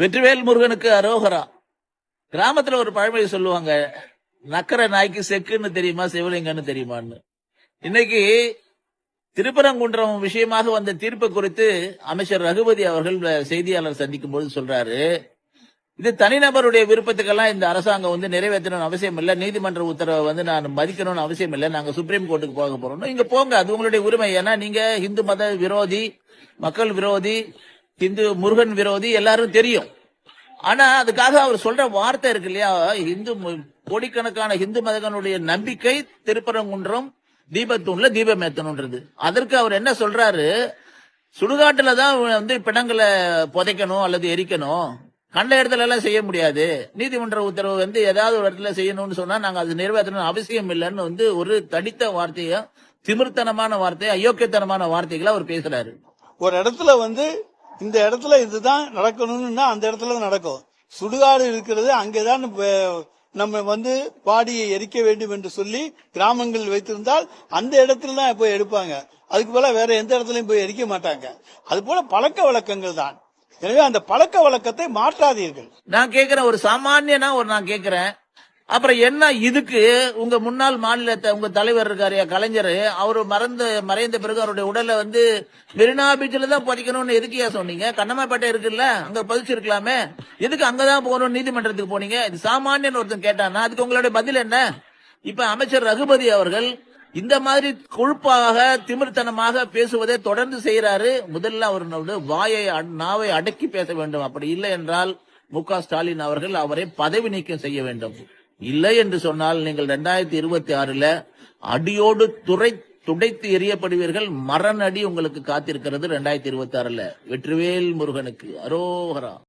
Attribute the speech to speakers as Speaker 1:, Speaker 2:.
Speaker 1: வெற்றிவேல் முருகனுக்கு அரோகரா. கிராமத்துல ஒரு பழமொழி சொல்லுவாங்க நக்கர நாய்க்கு செக்குன்னு தெரியுமா சிவலிங்கன்னு தெரியுமான்னு? இன்னைக்கு திருப்பரங்குன்றம் விஷயமாக வந்த தீர்ப்பு குறித்து அமைச்சர் ரகுபதி அவர்கள் செய்தியாளர் சந்திக்கும் போது சொல்றாரு. இது தனிநபருடைய விருப்பத்துக்கெல்லாம் இந்த அரசாங்கம் வந்து நிறைவேற்றணும்னு அவசியம் இல்ல. நீதிமன்ற உத்தரவை வந்து நான் மதிக்கணும்னு அவசியம் இல்லை. நாங்க சுப்ரீம் கோர்ட்டுக்கு போக போறோம் இங்க போங்க அது உங்களுடைய உரிமை. ஏன்னா நீங்க இந்து மத விரோதி மக்கள் விரோதி இந்து முருகன் விரோதி எல்லாரும் தெரியும். ஆனா அதுக்காக அவர் சொல்ற வார்த்தை இருக்கு இல்லையா? இந்து கோடிக்கணக்கான இந்து மதகனுடைய நம்பிக்கை திருப்பரங்குன்றம் தீபத்தூண்ல தீபம் ஏத்தணும்ன்றது அதற்கு அவர் என்ன சொல்றாரு? சுடுகாட்டுல தான் வந்து பிணங்களை புதைக்கணும் அல்லது எரிக்கணும். கண்ட இடத்துல எல்லாம் செய்ய முடியாது. நீதிமன்ற உத்தரவு வந்து ஏதாவது ஒரு இடத்துல செய்யணும்னு சொன்னா நாங்க அது நிறைவேற்றணும் அவசியம் இல்லைன்னு வந்து ஒரு தடித்த வார்த்தையும் திமிர்த்தனமான வார்த்தை அயோக்கியத்தனமான வார்த்தைகளை அவர் பேசுறாரு.
Speaker 2: ஒரு இடத்துல வந்து இந்த இடத்துல இதுதான் நடக்கணும்னா அந்த இடத்துல தான் நடக்கும். சுடுகாடு இருக்கிறது அங்கேதான் நம்ம வந்து பாடியை எரிக்க வேண்டும் என்று சொல்லி கிராமங்கள் வைத்திருந்தால் அந்த இடத்துல தான் போய் எடுப்பாங்க. அதுக்கு போல வேற எந்த இடத்துலயும் போய் எரிக்க மாட்டாங்க. அது போல பழக்க வழக்கங்கள் தான். எனவே அந்த பழக்க வழக்கத்தை மாற்றாதீர்கள்.
Speaker 1: நான் கேக்குறேன் ஒரு சாமானியனா ஒரு நான் கேக்குறேன். அப்புறம் என்ன இதுக்கு? உங்க முன்னாள் மாநிலத்தை உங்க தலைவர் இருக்காரு கலைஞர் அவரு மறந்து மறைந்த பிறகு அவருடைய உடலை வந்து மெரினா பீச்சில் தான் பதிக்கணும்னு எதுக்கு ஏன் சொன்னீங்க? கண்ணமாப்பேட்டை இருக்குல்ல அங்க பதிச்சிருக்கலாமே. எதுக்கு அங்கதான் போகணும் நீதிமன்றத்துக்கு போனீங்க? இது சாமானியன் ஒருத்தன் கேட்டானா அதுக்கு உங்களுடைய பதில் என்ன? இப்ப அமைச்சர் ரகுபதி அவர்கள் இந்த மாதிரி கொழுப்பாக திமிர்த்தனமாக பேசுவதை தொடர்ந்து செய்யறாரு முதல்ல அவர் வாயை நாவை அடக்கி பேச வேண்டும். அப்படி இல்லை என்றால் மு க ஸ்டாலின் அவர்கள் அவரை பதவி நீக்கம் செய்ய வேண்டும். இல்லை என்று சொன்னால் நீங்கள் ரெண்டாயிரத்தி இருபத்தி ஆறுல அடியோடு துறை துடைத்து எறியப்படுவீர்கள். மரண அடி உங்களுக்கு காத்திருக்கிறது ரெண்டாயிரத்தி இருபத்தி ஆறுல. வெற்றிவேல் முருகனுக்கு. அரோகரா.